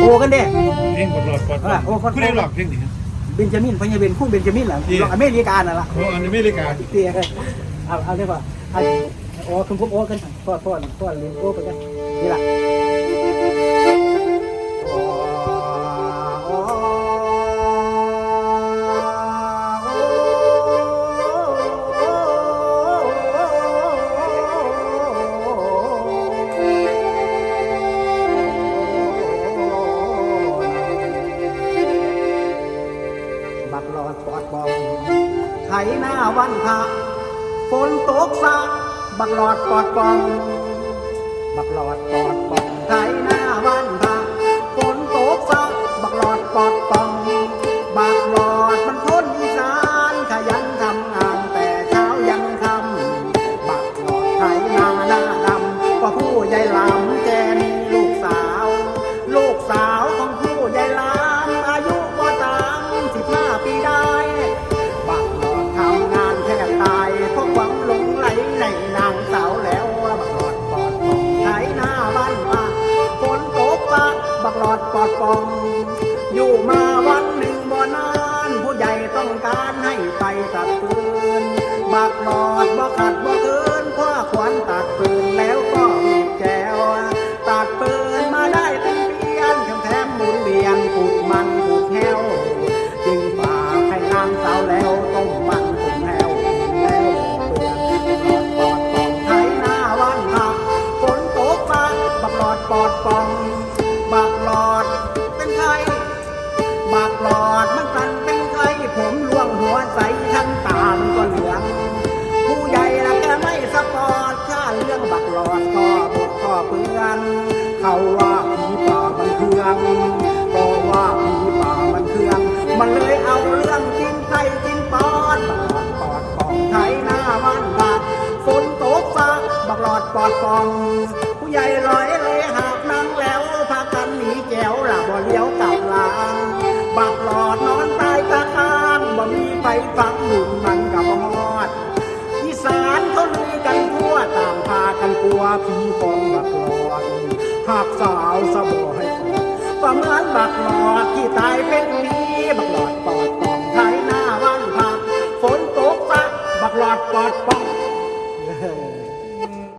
โอ้กันเด้เพลงปลดหลอดปลดหลอดผู้ใดหลอดเพลงนี้เบนจามินพญาเบนคู่เบนจามินหลังอเมริกาน่ะล่ะอเมริกาเตี้ยกันเอาเอาได้ป่ะโอ้คุณพวกโอ้กันพ่อพ่อพ่อเลี้ยงโอ้ไปกันนี่ล่ะ หน้าวันพระฝนตกสะบักหลอดปอดปอง บักหลอดปอดปองไถหน้าวันพระฝนตกสะบักหลอดปอดปอง บักหลอด ปอดปอง อยู่มาวันหนึ่งบ่นาน ผู้ใหญ่ต้องการให้ไปตัดปืนบักหลอดบ่ขัดบ่เกินคว้าขวานตัดปืนแล้วก็มีแจวตัดปืนมาได้เป็นเพียนแถมแถมหมุนเวียนผูกมันผูกแหวจึงฝากให้นางสาวแล้วต้มมันต้มแหวแล้วเปลือกปอดปอดปองไถหน้าวันหักฝนตกฟ้าบักหลอดปอดปอง บักหลอดมันกันเป็นใครผมล่วงหัวใสทั้งตามันก็เหลือง ผู้ใหญ่ละแกไม่สปอร์ตข้าเรื่องบักหลอดก็บทก็เปือนเขาว่าผีป่ามันเครื่องก็ว่าผีป่ามันเครื่อง มันเลยเอาเรื่องกินไก่กินปอดบักหลอดปอดปองไทยหน้าบ้านบาฝนตกฟ้าบักหลอดปอดปอง ผู้ใหญ่ลอย ฟฟังหนุนมันกับบ่ฮอดอีสานเขาลือกันทั่วต่างพากันกลัวผีฟองบักหลอดหากสาวสบอให้กอดก็เหมือนบักหลอดที่ตายเป็นนี้บัก